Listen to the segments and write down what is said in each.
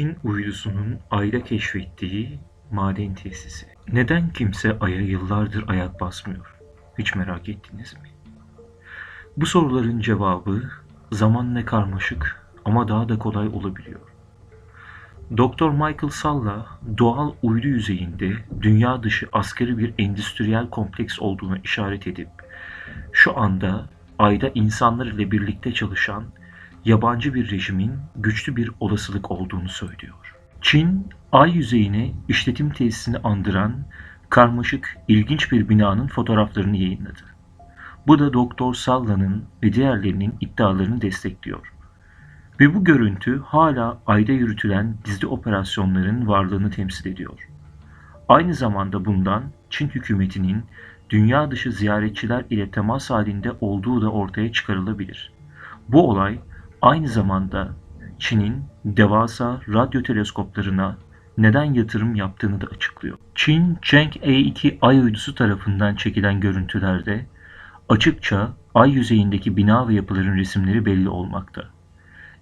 Çin uydusunun Ay'da keşfettiği maden tesisi. Neden kimse Ay'a yıllardır ayak basmıyor? Hiç merak ettiniz mi? Bu soruların cevabı zamanla karmaşık ama daha da kolay olabiliyor. Dr. Michael Salla doğal uydu yüzeyinde dünya dışı askeri bir endüstriyel kompleks olduğunu işaret edip şu anda Ay'da insanlar ile birlikte çalışan yabancı bir rejimin güçlü bir olasılık olduğunu söylüyor. Çin, ay yüzeyine işletim tesisini andıran karmaşık, ilginç bir binanın fotoğraflarını yayınladı. Bu da Doktor Salla'nın ve diğerlerinin iddialarını destekliyor. Ve bu görüntü hala ayda yürütülen gizli operasyonların varlığını temsil ediyor. Aynı zamanda bundan Çin hükümetinin dünya dışı ziyaretçiler ile temas halinde olduğu da ortaya çıkarılabilir. Bu olay aynı zamanda Çin'in devasa radyo teleskoplarına neden yatırım yaptığını da açıklıyor. Çin Chang'e-2 ay uydusu tarafından çekilen görüntülerde açıkça ay yüzeyindeki bina ve yapıların resimleri belli olmakta.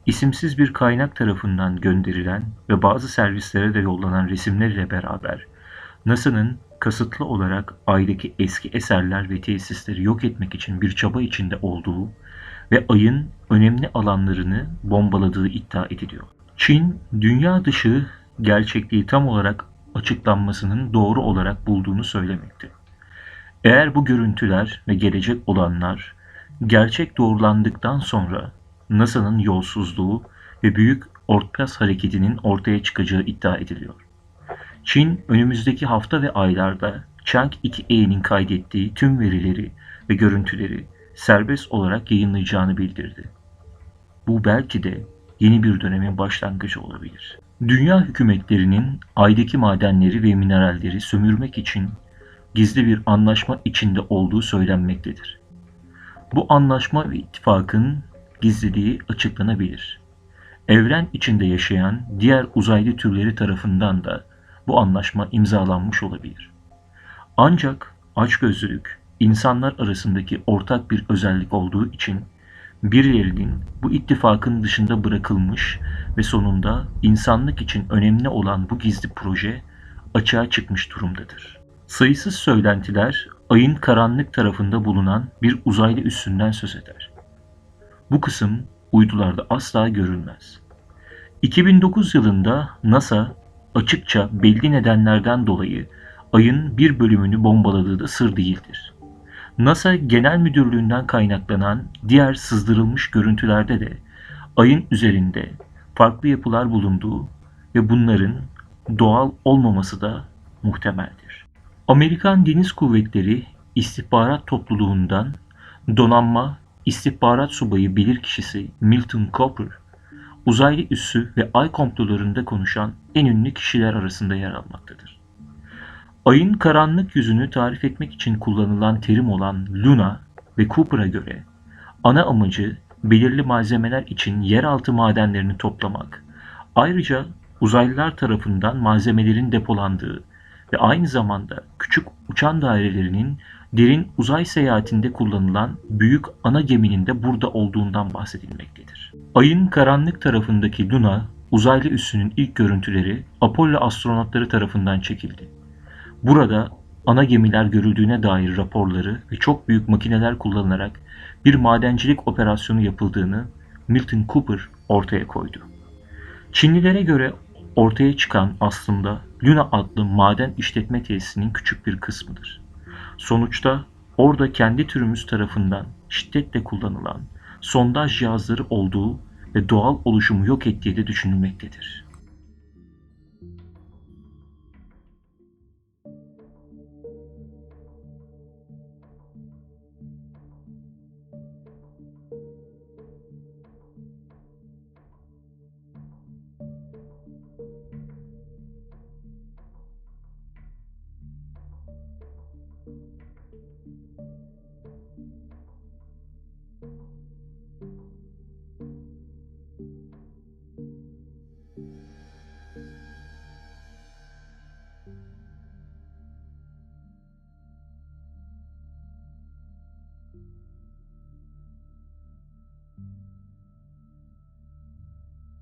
İsimsiz bir kaynak tarafından gönderilen ve bazı servislere de yollanan resimlerle beraber NASA'nın kasıtlı olarak aydaki eski eserler ve tesisleri yok etmek için bir çaba içinde olduğu ve ayın önemli alanlarını bombaladığı iddia ediliyor. Çin, dünya dışı gerçekliği tam olarak açıklanmasının doğru olarak bulduğunu söylemekte. Eğer bu görüntüler ve gelecek olanlar gerçek doğrulandıktan sonra NASA'nın yolsuzluğu ve büyük Ortgas hareketinin ortaya çıkacağı iddia ediliyor. Çin önümüzdeki hafta ve aylarda Chang 2E'nin kaydettiği tüm verileri ve görüntüleri serbest olarak yayınlayacağını bildirdi. Bu belki de yeni bir dönemin başlangıcı olabilir. Dünya hükümetlerinin aydaki madenleri ve mineralleri sömürmek için gizli bir anlaşma içinde olduğu söylenmektedir. Bu anlaşma ve ittifakın gizliliği açıklanabilir. Evren içinde yaşayan diğer uzaylı türleri tarafından da bu anlaşma imzalanmış olabilir. Ancak açgözlülük insanlar arasındaki ortak bir özellik olduğu için birilerinin bu ittifakın dışında bırakılmış ve sonunda insanlık için önemli olan bu gizli proje açığa çıkmış durumdadır. Sayısız söylentiler ayın karanlık tarafında bulunan bir uzaylı üssünden söz eder. Bu kısım uydularda asla görülmez. 2009 yılında NASA açıkça belli nedenlerden dolayı ayın bir bölümünü bombaladığı da sır değildir. NASA Genel Müdürlüğü'nden kaynaklanan diğer sızdırılmış görüntülerde de ayın üzerinde farklı yapılar bulunduğu ve bunların doğal olmaması da muhtemeldir. Amerikan Deniz Kuvvetleri İstihbarat Topluluğundan donanma istihbarat subayı bilirkişisi Milton Cooper, uzaylı üssü ve ay komplolarında konuşan en ünlü kişiler arasında yer almaktadır. Ayın karanlık yüzünü tarif etmek için kullanılan terim olan Luna ve Cooper'a göre ana amacı belirli malzemeler için yeraltı madenlerini toplamak. Ayrıca uzaylılar tarafından malzemelerin depolandığı ve aynı zamanda küçük uçan dairelerinin derin uzay seyahatinde kullanılan büyük ana geminin de burada olduğundan bahsedilmektedir. Ayın karanlık tarafındaki Luna uzaylı üssünün ilk görüntüleri Apollo astronotları tarafından çekildi. Burada ana gemiler görüldüğüne dair raporları ve çok büyük makineler kullanılarak bir madencilik operasyonu yapıldığını Milton Cooper ortaya koydu. Çinlilere göre ortaya çıkan aslında Luna adlı maden işletme tesisinin küçük bir kısmıdır. Sonuçta orada kendi türümüz tarafından şiddetle kullanılan sondaj cihazları olduğu ve doğal oluşumu yok ettiği de düşünülmektedir.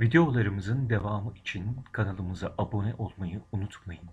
Videolarımızın devamı için kanalımıza abone olmayı unutmayın.